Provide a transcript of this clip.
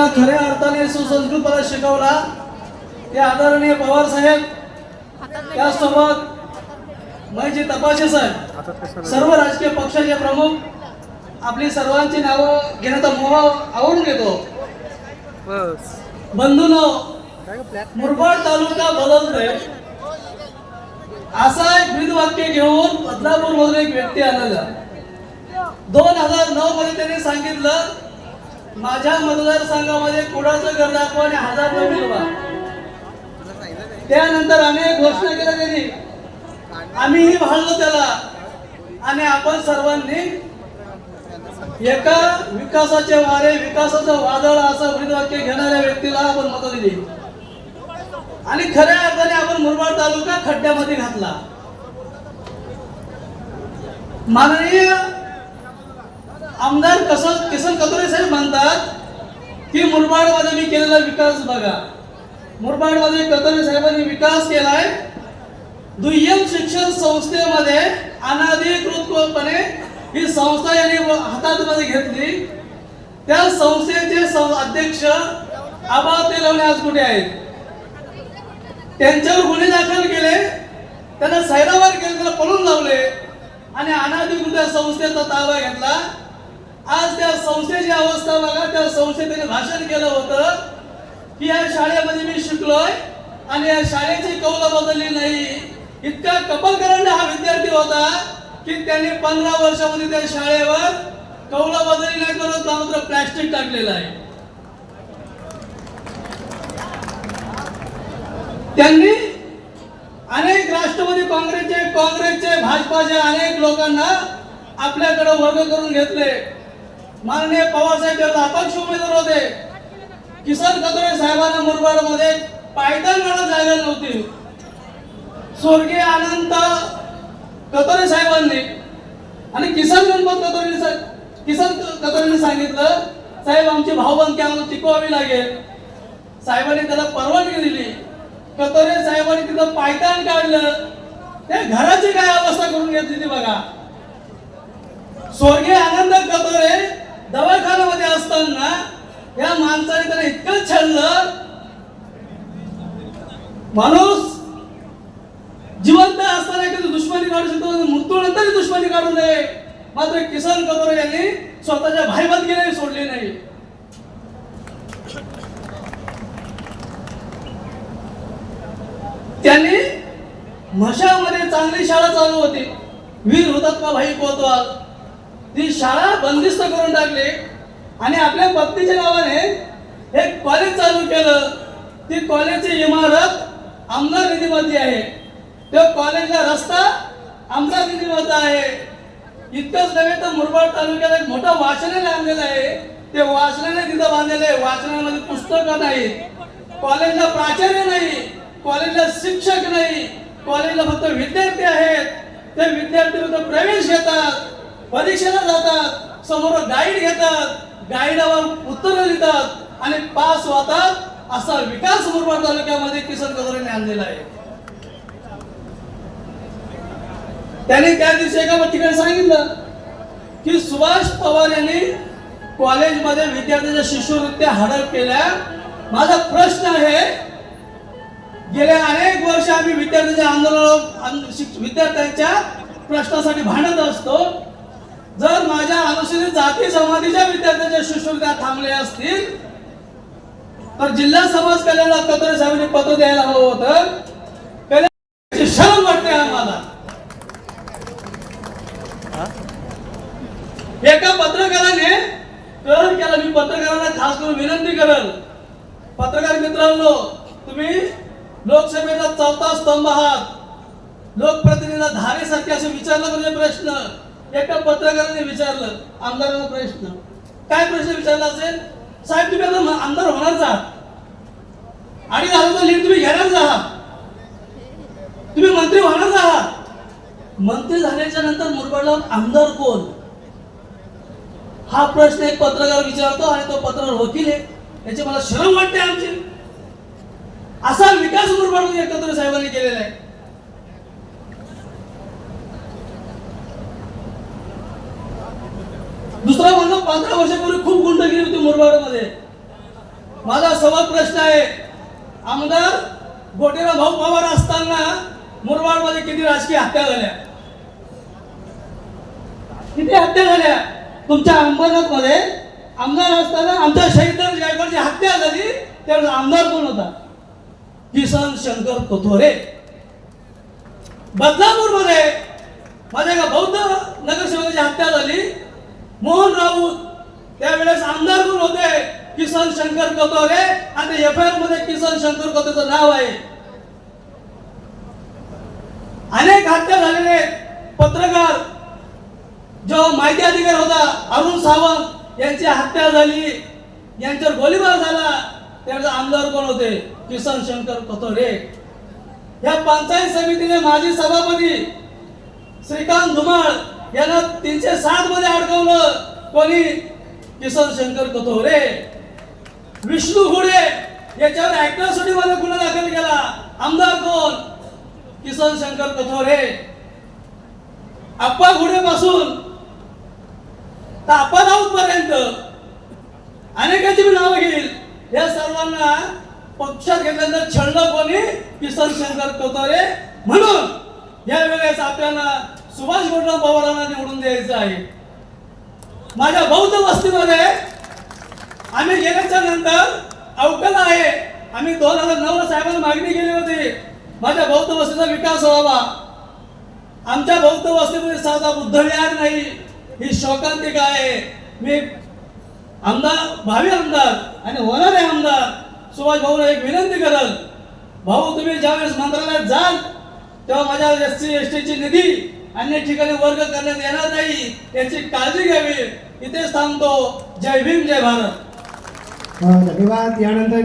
जनतेला खऱ्या अर्थाने सुसंस्कृतपणे शिकवला ते आदरणीय पवार साहेब त्यासोबत म्हणजे तपासे साहेब सर्व राजकीय पक्षाचे प्रमुख आपली सर्वांची नावं घेण्याचा मोह आवडून घेतो. बंधून मुरबाड तालुका बदलतोय. असा एक वाक्य घेऊन बदलापूर मधून एक व्यक्ती आलेला. दोन हजार नऊ मध्ये त्यांनी सांगितलं माझ्या मतदारसंघामध्ये कुणाचं घर दाखवा आणि हजार मिळवा. त्यानंतर अनेक घोषणा केल्या त्यांनी. आम्हीही भाळलो त्याला. आणि आपण सर्वांनी एका विकासाचे वारे विकासाचं वादळ असं ब्रीदवाक्य घेणाऱ्या व्यक्तीला आपण मतं दिली. आणि खऱ्या अर्थाने आपण मुरबाड तालुका खड्ड्यामध्ये घातला. माननीय आमदार कसं किसन कतोरे साहेब म्हणतात की मुरबाडमध्ये मी केलेला विकास बघा. मुरबाडमध्ये कतोरे साहेबांनी विकास केलाय. दुय्यम शिक्षण संस्थेमध्ये अनाधिकृतपणे ही संस्था यांनी हातात मध्ये घेतली. त्या संस्थेचे सं- अध्यक्ष आबा तेलवणे आज कुठे आहेत? त्यांच्यावर गुन्हे दाखल केले. त्यांना सैरावर केले त्याला पळून लावले. आणि अनाधिकृत संस्थेचा ताबा घेतला. आज त्या संस्थेची अवस्था बघा त्या संस्थेत त्यांनी भाषण केलं होतं की या शाळेमध्ये मी शिकलोय आणि या शाळेची कौल बदलली नाही. इतका कपलकरंड हा विद्यार्थी होता की त्यांनी पंधरा वर्षामध्ये त्या शाळेवर कौल बदलली नाही करत मात्र प्लॅस्टिक टाकलेलं आहे. त्यांनी अनेक राष्ट्रवादी काँग्रेसचे काँग्रेसचे भाजपाचे अनेक लोकांना आपल्याकडे वर्ग करून घेतले. माननीय पवारसाहेब त्यावेळेला अपक्ष उमेदवार होते किसन कतोरे साहेबांना मुरबाडमध्ये पायदल लढत जायला नव्हती. स्वर्गीय अनंत कतोरे साहेबांनी आणि किसन गणपत कतोरे किसन कतोरेने सांगितलं साहेब आमची भाऊबंदकी आम्हाला टिकवावी लागेल. साहेबांनी त्याला परवानगी दिली. कतोरे साहेबांनी तिथं पायताण काढलं. त्या घराची काय अवस्था करून घेतली ती बघा. स्वर्गीय आनंद कतोरे दवाखान्यामध्ये असताना या माणसाने त्याला इतकं छळलं. माणूस जिवंत असताना एखादी दुश्मनी काढू शकतो मृत्यूनंतर दुश्मनी काढू नये. मात्र किसन कतोरे यांनी स्वतःच्या भाईबात गेले सोडले नाही. त्यांनी म्हशामध्ये चांगली शाळा चालू होती. वीर हुतात्मा भाई कोतवाल. ती शाळा बंदिस्त करून टाकली आणि आपल्या पत्नीच्या नावाने एक कॉलेज चालू केलं. ती कॉलेजची इमारत आमदार निधीमध्ये आहे. त्या कॉलेजला रस्ता आमदार निधीमध्ये आहे. इतकंच नव्हे तर मुरबाड तालुक्याला एक मोठं वाचनालय आणलेलं आहे. ते वाचनालय तिथं बांधलेलं आहे. वाचनालयामध्ये पुस्तकं नाही. कॉलेजला प्राचार्य नाही. कॉलेजला शिक्षक नाही. कॉलेजला फक्त विद्यार्थी आहेत. ते विद्यार्थी फक्त प्रवेश घेतात. परीक्षेला जातात समोर गाईड घेतात गाईडावर उत्तरं लिहितात आणि पास होतात असा विकास मुरबाड तालुक्यामध्ये किसन कदरेने आणलेला आहे. त्याने त्या दिवशी एका ठिकाणी सांगितलं की सुभाष पवार यांनी कॉलेजमध्ये विद्यार्थ्यांच्या शिष्यवृत्त्या हडप केल्या. माझा प्रश्न आहे गेल्या अनेक वर्ष आम्ही विद्यार्थ्यांच्या आंदोलन विद्यार्थ्यांच्या प्रश्नासाठी भांडत असतो. जर माझ्या अनुसूचित जाती समाधीच्या विद्यार्थ्यांच्या शिष्यवृत्त्या थांबल्या असतील तर जिल्हा समाज कल्याण कत्रे साहेबांनी पत्र द्यायला हवं होतं. कल्याण शरम वाटते आम्हाला. एका पत्रकाराने कळण केला मी पत्रकारांना खास करून विनंती करल. पत्रकार मित्रांनो तुम्ही लोकसभेचा चौथा स्तंभ आहात. लोकप्रतिनिधीला धारेसारखे असं विचारलं पाहिजे प्रश्न. एका पत्रकाराने विचारलं आमदारांना प्रश्न. काय प्रश्न विचारला असेल? साहेब तुम्ही आता आमदार होणारच आहात आणि झालं तर तुम्ही घेणारच आहात तुम्ही मंत्री होणारच आहात मंत्री झाल्याच्यानंतर मुरबाडला आमदार कोण? हा प्रश्न एक पत्रकार विचारतो आणि तो पत्रकार वकील आहे. याची मला शरम वाटते आमची. असा विकास मुरबाड एकत्र साहेबांनी केलेला आहे. पंधरा वर्षापूर्वी खूप गुंडगिरी होती मुरबाडमध्ये. माझा सवाल प्रश्न आहे आमदार गोटेला भाऊ पवार असताना मुरबाडमध्ये किती राजकीय हत्या झाल्या? किती हत्या झाल्या? तुमच्या अंबरनाथमध्ये आमदार असताना आमच्या शहीद गायकवाडची हत्या झाली त्यावेळेस आमदार कोण होता? किसन शंकर कोथोरे. बदलापूरमध्ये माझ्या एका बौद्ध नगरसेवकाची हत्या झाली मोहन राऊत त्यावेळेस आमदार पण होते किसन शंकर कतोरे आणि एफ आय आरमध्ये किसन शंकर कतोरेचं नाव आहे. अनेक हत्या झालेले पत्रकार जो माहिती अधिकारी होता अरुण सावंत यांची हत्या झाली. यांच्यावर गोळीबार झाला. त्यावेळेस आमदार कोण होते? किसन शंकर कतोरे. या पंचायत समितीने माजी सभापती श्रीकांत धुमाळ यांना तीनशे सात मध्ये अडकवलं. कोणी किसन शंकर कोथोरे विष्णू घुडे याच्यावर ऍक्टरसाठी मध्ये गुन्हा दाखल केला. आमदार कोण? किसन शंकर कथोरे. आप्पा घोडे पासून तर आप्पा राऊत पर्यंत अनेकांची मी नावं घेईल. या सर्वांना पक्षात घेतल्यानंतर छळलं कोणी? किसन शंकर कोतरे म्हणून. या वेळेस आपल्याला सुभाष गोटराव पवारांना निवडून द्यायचं आहे. माझ्या बौद्ध वस्तीमध्ये आम्ही गेल्याच्यानंतर अवकल आहे. आम्ही दोन हजार नऊ साहेबांना मागणी केली होती. माझ्या बौद्ध वस्तीचा विकास व्हावा. आमच्या बौद्ध वस्तीमध्ये साधा बुद्ध विहार नाही. ही शोकांतिका आहे. मी आमदार भावी आमदार आणि होणारे आमदार सुभाष भाऊला एक विनंती करल. भाऊ तुम्ही ज्यावेळेस मंत्रालयात जाल तेव्हा माझ्या एस सी एस टीची निधी अन्य ठिकाणी वर्ग करण्यात येणार नाही याची काळजी घ्यावी. इथेच थांबतो. जय भीम जय भारत. धन्यवाद. यानंतर